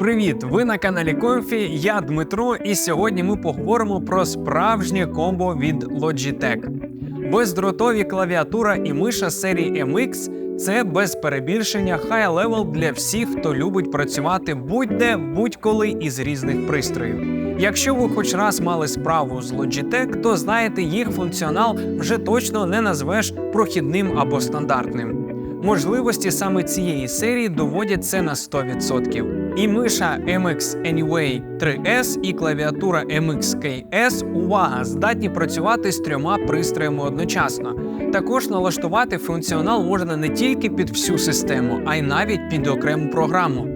Привіт! Ви на каналі Комфі. Я Дмитро, і сьогодні ми поговоримо про справжнє комбо від Logitech. Бездротові клавіатура і миша серії MX це без перебільшення level для всіх, хто любить працювати будь-де, будь-коли із різних пристроїв. Якщо ви хоч раз мали справу з Logitech, то знаєте, їх функціонал вже точно не назвеш прохідним або стандартним. Можливості саме цієї серії доводять це на 100%. І миша MX Anyway 3S і клавіатура MX KS, увага, здатні працювати з трьома пристроями одночасно. Також налаштувати функціонал можна не тільки під всю систему, а й навіть під окрему програму.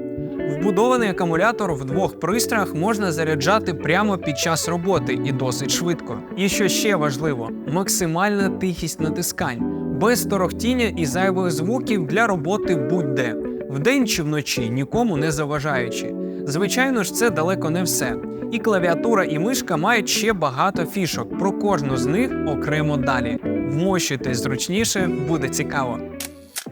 Вбудований акумулятор в двох пристроях можна заряджати прямо під час роботи і досить швидко. І що ще важливо, максимальна тихість натискань, без торохтіння і зайвих звуків для роботи будь-де, вдень чи вночі, нікому не заважаючи. Звичайно ж, це далеко не все. І клавіатура і мишка мають ще багато фішок. Про кожну з них окремо далі. Вмощуйтесь зручніше, буде цікаво.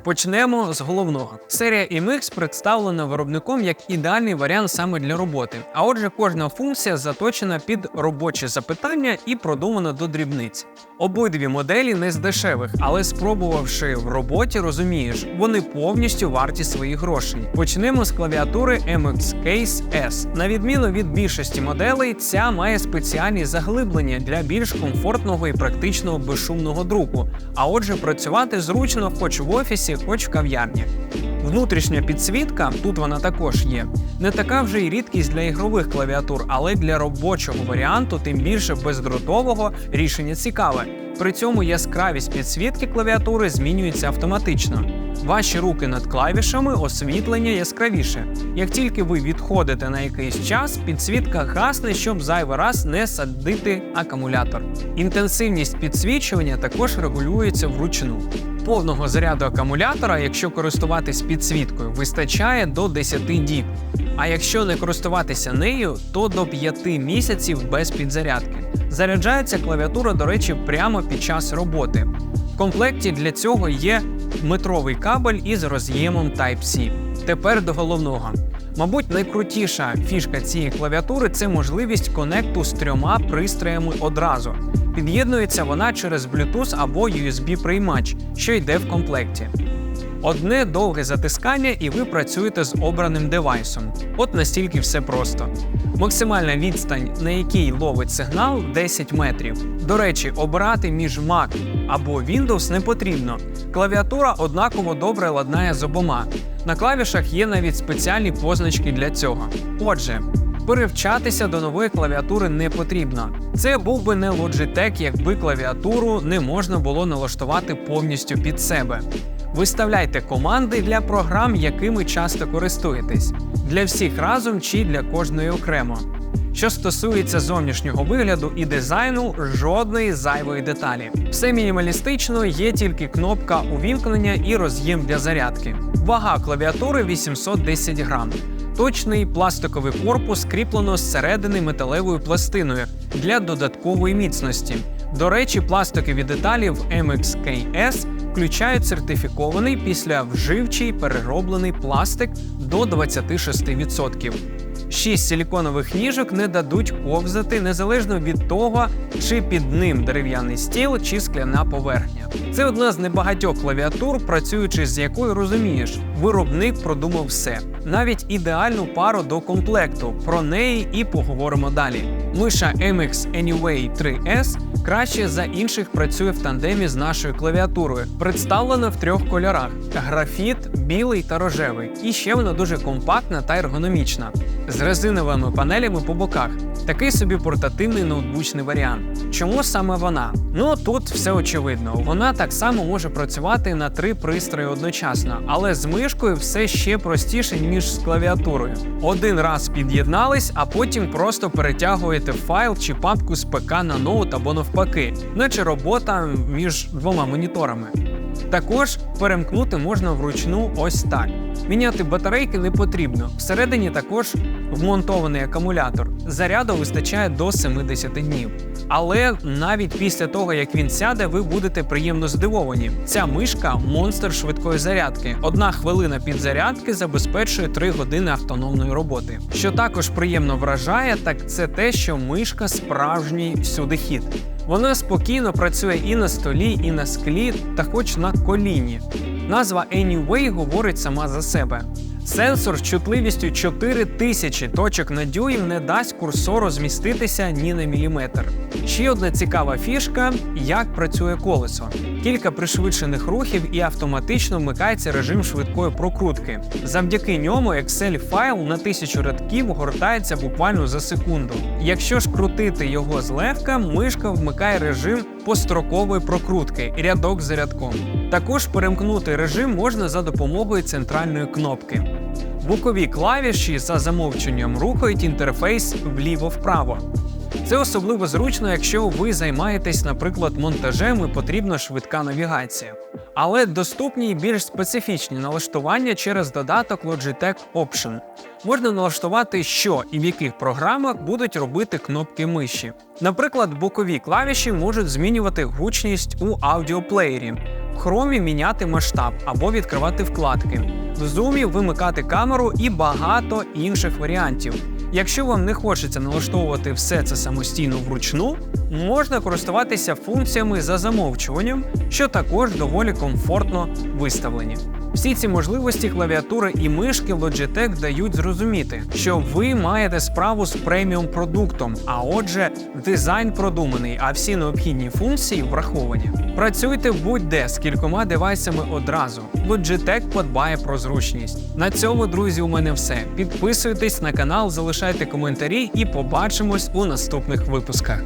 Почнемо з головного. Серія MX представлена виробником як ідеальний варіант саме для роботи. А отже, кожна функція заточена під робочі запитання і продумана до дрібниць. Обидві моделі не з дешевих, але спробувавши в роботі, розумієш, вони повністю варті своїх грошей. Почнемо з клавіатури MX Case S. На відміну від більшості моделей, ця має спеціальні заглиблення для більш комфортного і практичного безшумного друку. А отже, працювати зручно хоч в офісі, хоч в кав'ярні. Внутрішня підсвітка, тут вона також є, не така вже й рідкість для ігрових клавіатур, але для робочого варіанту, тим більше бездротового, рішення цікаве. При цьому яскравість підсвітки клавіатури змінюється автоматично. Ваші руки над клавішами освітлення яскравіше. Як тільки ви відходите на якийсь час, підсвітка гасне, щоб зайвий раз не садити акумулятор. Інтенсивність підсвічування також регулюється вручну. Повного заряду акумулятора, якщо користуватись підсвіткою, вистачає до 10 діб. А якщо не користуватися нею, то до 5 місяців без підзарядки. Заряджається клавіатура, до речі, прямо під час роботи. В комплекті для цього є метровий кабель із роз'ємом Type-C. Тепер до головного. Мабуть, найкрутіша фішка цієї клавіатури це можливість конекту з трьома пристроями одразу. Під'єднується вона через Bluetooth або USB-приймач, що йде в комплекті. Одне довге затискання, і ви працюєте з обраним девайсом. От настільки все просто. Максимальна відстань, на якій ловить сигнал 10 метрів. До речі, обирати між Mac або Windows не потрібно. Клавіатура однаково добре ладнає з обома. На клавішах є навіть спеціальні позначки для цього. Отже, перевчатися до нової клавіатури не потрібно. Це був би не Logitech, якби клавіатуру не можна було налаштувати повністю під себе. Виставляйте команди для програм, якими часто користуєтесь, для всіх разом чи для кожної окремо. Що стосується зовнішнього вигляду і дизайну, жодної зайвої деталі. Все мінімалістично, є тільки кнопка увімкнення і роз'єм для зарядки. Вага клавіатури 810 грам. Точний пластиковий корпус кріплено зсередини металевою пластиною для додаткової міцності. До речі, пластикові деталі в MXKS включають сертифікований після вживчий перероблений пластик до 26%. Шість силіконових ніжок не дадуть ковзати незалежно від того, чи під ним дерев'яний стіл чи скляна поверхня. Це одна з небагатьох клавіатур, працюючи з якою розумієш, виробник продумав все, навіть ідеальну пару до комплекту. Про неї і поговоримо далі. Миша MX Anyway 3S краще за інших працює в тандемі з нашою клавіатурою. Представлена в трьох кольорах: графіт, білий та рожевий. І ще вона дуже компактна та ергономічна. З резиновими панелями по боках. Такий собі портативний ноутбучний варіант. Чому саме вона? Ну тут все очевидно. Вона так само може працювати на три пристрої одночасно, але з мишкою все ще простіше, ніж з клавіатурою. Один раз під'єднались, а потім просто перетягуєте файл чи папку з ПК на ноут або навпаки, наче робота між двома моніторами. Також перемкнути можна вручну ось так. Міняти батарейки не потрібно. Всередині також вмонтований акумулятор. Заряду вистачає до 70 днів. Але навіть після того, як він сяде, ви будете приємно здивовані. Ця мишка монстр швидкої зарядки. Одна хвилина підзарядки забезпечує 3 години автономної роботи. Що також приємно вражає, так це те, що мишка справжній всюдихід. Вона спокійно працює і на столі, і на склі, та хоч на коліні. Назва Anyway говорить сама за себе. Сенсор з чутливістю 4000 точок на дюйм не дасть курсору зміститися ні на міліметр. Ще одна цікава фішка як працює колесо. Кілька пришвидшених рухів і автоматично вмикається режим швидкої прокрутки. Завдяки ньому Excel файл на тисячу рядків гортається буквально за секунду. Якщо ж крутити його злегка, мишка вмикає режим построкової прокрутки рядок за рядком. Також перемкнути режим можна за допомогою центральної кнопки. Бокові клавіші за замовченням рухають інтерфейс вліво-вправо. Це особливо зручно, якщо ви займаєтесь, наприклад, монтажем і потрібна швидка навігація. Але доступні й більш специфічні налаштування через додаток Logitech Option. Можна налаштувати, що і в яких програмах будуть робити кнопки миші. Наприклад, бокові клавіші можуть змінювати гучність у аудіоплеєрі, в хромі міняти масштаб або відкривати вкладки, в зумі вимикати камеру і багато інших варіантів. Якщо вам не хочеться налаштовувати все це самостійно вручну, можна користуватися функціями за замовчуванням, що також доволі комфортно виставлені. Всі ці можливості клавіатури і мишки Logitech дають зрозуміти, що ви маєте справу з преміум продуктом, а отже, дизайн продуманий, а всі необхідні функції враховані. Працюйте будь-де з кількома девайсами одразу. Logitech подбає про зручність. На цьому, друзі, у мене все. Підписуйтесь на канал, залишайте коментарі і побачимось у наступних випусках.